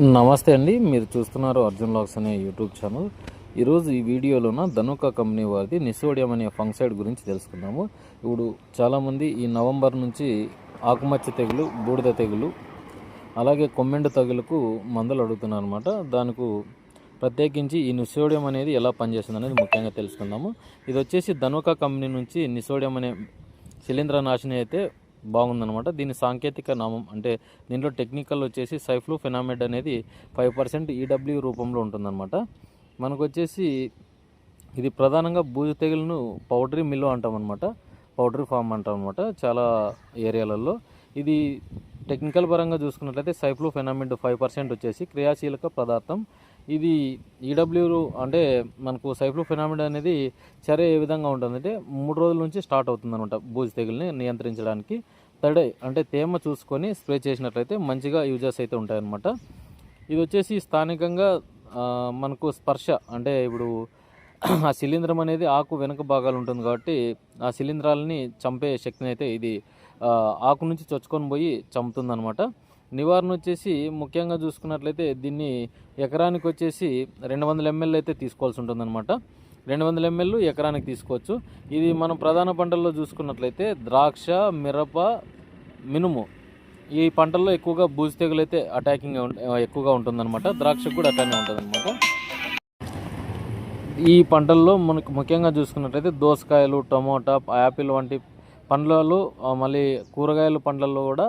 నమస్తే అండి. మీరు చూస్తున్నారు అర్జున్ లాక్స్ అనే యూట్యూబ్ ఛానల్. ఈరోజు ఈ వీడియోలోన ధనుక కంపెనీ వారిది నిసోడియం అనే ఫంగ్సైడ్ గురించి తెలుసుకుందాము. ఇప్పుడు చాలామంది ఈ నవంబర్ నుంచి ఆకుమచ్చ తెగులు బూడిద తెగులు అలాగే కొమ్మెండు తెగులకు మందులు అడుగుతున్నారు అనమాట దానికి ప్రత్యేకించి ఈ నిసోడియం అనేది ఎలా పనిచేస్తుంది అనేది ముఖ్యంగా తెలుసుకుందాము. ఇది వచ్చేసి ధనుక కంపెనీ నుంచి నిసోడియం అనే శిలీంద్ర నాశిని అయితే బాగుందనమాట దీని సాంకేతిక నామం అంటే దీంట్లో టెక్నికల్ వచ్చేసి సైఫ్లో ఫినామిడ్ అనేది ఫైవ్ పర్సెంట్ ఈడబ్ల్యూ రూపంలో ఉంటుందన్నమాట. మనకు వచ్చేసి ఇది ప్రధానంగా బూజు తెగులను పౌడరీ మిల్లు అంటాం అనమాట పౌడరీ ఫామ్ అంటాం అనమాట చాలా ఏరియాలలో. ఇది టెక్నికల్ పరంగా చూసుకున్నట్లయితే సైఫ్లో ఫెనామిడ్ ఫైవ్ పర్సెంట్ వచ్చేసి క్రియాశీలక పదార్థం ఇది ఈడబ్ల్యూ అంటే మనకు సైఫ్లో ఫినామిడ్ అనేది చర్య ఏ విధంగా ఉంటుందంటే మూడు రోజుల నుంచి స్టార్ట్ అవుతుంది అనమాట బూజు తెగుల్ని నియంత్రించడానికి. థర్డ్ అంటే తేమ చూసుకొని స్ప్రే చేసినట్లయితే మంచిగా యూజెస్ అయితే ఉంటాయన్నమాట. ఇది వచ్చేసి స్థానికంగా మనకు స్పర్శ అంటే ఇప్పుడు ఆ శిలీంధ్రం అనేది ఆకు వెనుక భాగాలు ఉంటుంది కాబట్టి ఆ శిలీంధ్రాలని చంపే శక్తిని అయితే ఇది ఆకు నుంచి చొచ్చుకొని పోయి చంపుతుందన్నమాట. నివారణ వచ్చేసి ముఖ్యంగా చూసుకున్నట్లయితే దీన్ని ఎకరానికి వచ్చేసి రెండు వందల ఎంఎల్ అయితే తీసుకోవాల్సి ఉంటుందన్నమాట రెండు వందల ఎంఎల్ ఎకరానికి తీసుకోవచ్చు. ఇది మనం ప్రధాన పంటల్లో చూసుకున్నట్లయితే ద్రాక్ష మిరప మినుము ఈ పంటల్లో ఎక్కువగా బూజు తెగులు అయితే అటాకింగ్ ఎక్కువగా ఉంటుందన్నమాట. ద్రాక్షకు కూడా అట్లానే ఉంటుందన్నమాట. ఈ పంటల్లో మనకు ముఖ్యంగా చూసుకున్నట్లయితే దోసకాయలు టమోటా యాపిల్ వంటి పండ్లలో మళ్ళీ కూరగాయల పండ్లలో కూడా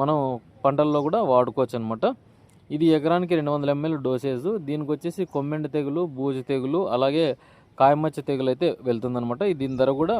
మనం పంటల్లో కూడా వాడుకోవచ్చు అనమాట ఇది ఎకరానికి రెండు వందల ఎంఎల్ డోసేజ్. దీనికి వచ్చేసి కొమ్మెండి తెగులు బూజు తెగులు అలాగే కాయమచ్చ తెగులు అయితే వెళ్తుందనమాట దీని ధర కూడా